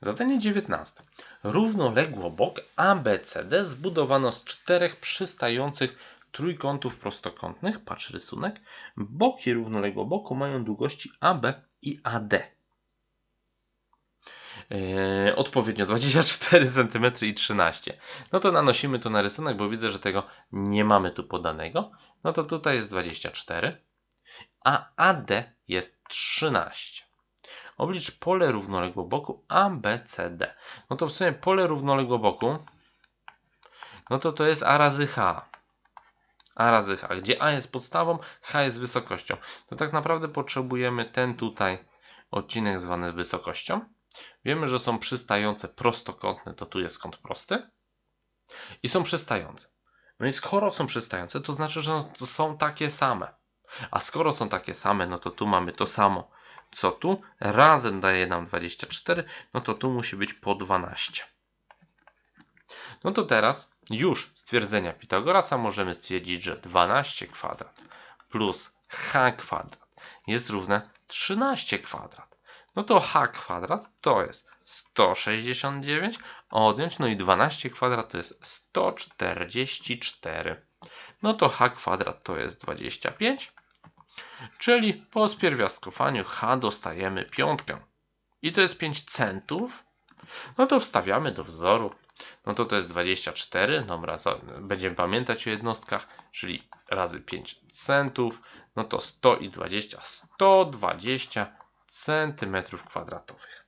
Zadanie 19. Równoległobok ABCD zbudowano z czterech przystających trójkątów prostokątnych, patrz rysunek. Boki równoległoboku mają długości AB i AD. Yy, odpowiednio 24 cm i 13. No to nanosimy to na rysunek, bo widzę, że tego nie mamy tu podanego. No to tutaj jest 24, a AD jest 13. Oblicz pole równoległoboku ABCD. No to w sumie pole równoległoboku, no to to jest A razy H. A razy H, gdzie A jest podstawą, H jest wysokością. To tak naprawdę potrzebujemy ten tutaj odcinek zwany wysokością. Wiemy, że są przystające prostokątne, to tu jest kąt prosty. I są przystające. No i skoro są przystające, to znaczy, że są takie same. A skoro są takie same, no to tu mamy to samo, co tu. Razem daje nam 24, no to tu musi być po 12. No to teraz już stwierdzenia Pitagorasa możemy stwierdzić, że 12 kwadrat plus h kwadrat jest równe 13 kwadrat. No to h kwadrat to jest 169, a odjąć no i 12 kwadrat to jest 144. No to h kwadrat to jest 25, czyli po spierwiastkowaniu h dostajemy piątkę. I to jest 5 centów. No to wstawiamy do wzoru. No to to jest 24. Dobra, za- będziemy pamiętać o jednostkach, czyli razy 5 centów. No to 100 i 20, 120 centymetrów kwadratowych.